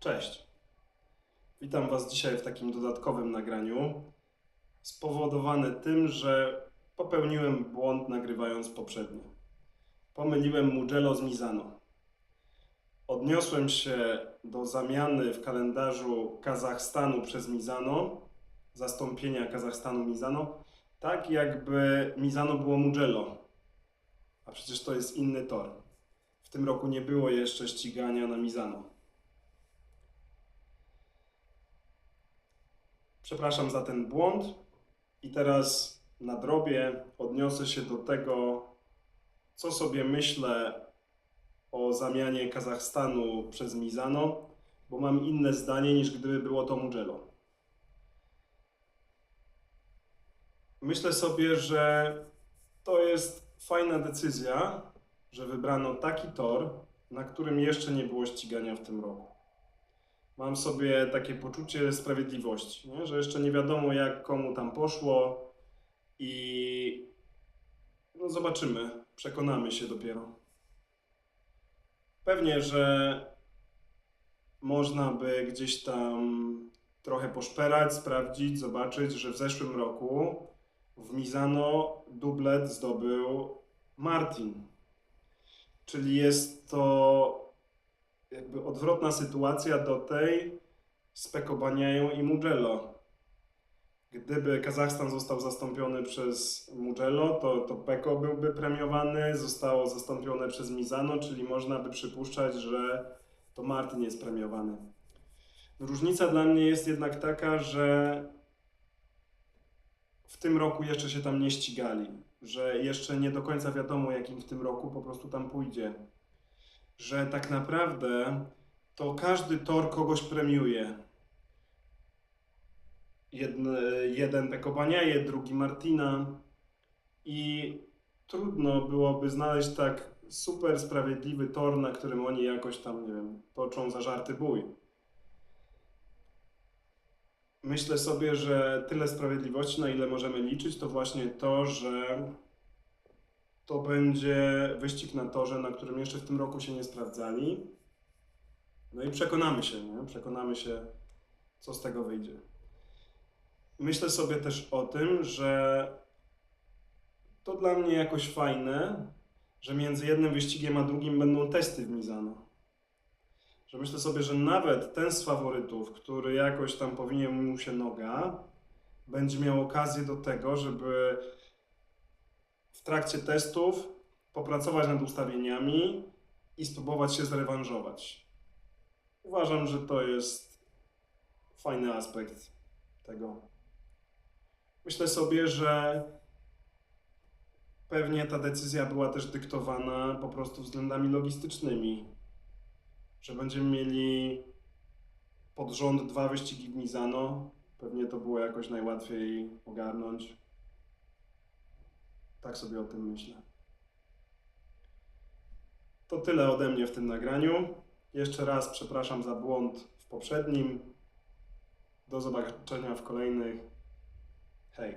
Cześć. Witam Was dzisiaj w takim dodatkowym nagraniu, spowodowane tym, że popełniłem błąd nagrywając poprzednie. Pomyliłem Mugello z Mizano. Odniosłem się do zamiany w kalendarzu Kazachstanu przez Mizano, zastąpienia Kazachstanu Mizano, tak jakby Mizano było Mugello, a przecież to jest inny tor. W tym roku nie było jeszcze ścigania na Mizano. Przepraszam za ten błąd i teraz na drobie odniosę się do tego, co sobie myślę o zamianie Kazachstanu przez Mizano, bo mam inne zdanie niż gdyby było to Mugello. Myślę sobie, że to jest fajna decyzja, że wybrano taki tor, na którym jeszcze nie było ścigania w tym roku. Mam sobie takie poczucie sprawiedliwości, nie? że jeszcze nie wiadomo, jak komu tam poszło i no zobaczymy, przekonamy się dopiero. Pewnie, że można by gdzieś tam trochę poszperać, sprawdzić, zobaczyć, że w zeszłym roku w Mizano dublet zdobył Martin. Czyli jest to jakby odwrotna sytuacja do tej z Pekobaniają i Mugello. Gdyby Kazachstan został zastąpiony przez Mugello, to, to Peko byłby premiowany, zostało zastąpione przez Mizano, czyli można by przypuszczać, że to Martin jest premiowany. Różnica dla mnie jest jednak taka, że w tym roku jeszcze się tam nie ścigali, że jeszcze nie do końca wiadomo, jakim w tym roku po prostu tam pójdzie. Że tak naprawdę to każdy tor kogoś premiuje. Jedne, jeden Pekobaniaje, drugi Martina i trudno byłoby znaleźć tak super sprawiedliwy tor, na którym oni jakoś tam, nie wiem, toczą zażarty bój. Myślę sobie, że tyle sprawiedliwości, na ile możemy liczyć, to właśnie to, że to będzie wyścig na torze, na którym jeszcze w tym roku się nie sprawdzali. No i przekonamy się, nie? Przekonamy się, co z tego wyjdzie. Myślę sobie też o tym, że to dla mnie jakoś fajne, że między jednym wyścigiem a drugim będą testy w Mizano. Że myślę sobie, że nawet ten z faworytów, który jakoś tam powinien mu się noga, będzie miał okazję do tego, żeby trakcie testów popracować nad ustawieniami i spróbować się zrewanżować. Uważam, że to jest fajny aspekt tego. Myślę sobie, że pewnie ta decyzja była też dyktowana po prostu względami logistycznymi. Że będziemy mieli pod rząd dwa wyścigi w Mizano. Pewnie to było jakoś najłatwiej ogarnąć. Tak sobie o tym myślę. To tyle ode mnie w tym nagraniu. Jeszcze raz przepraszam za błąd w poprzednim. Do zobaczenia w kolejnych. Hej.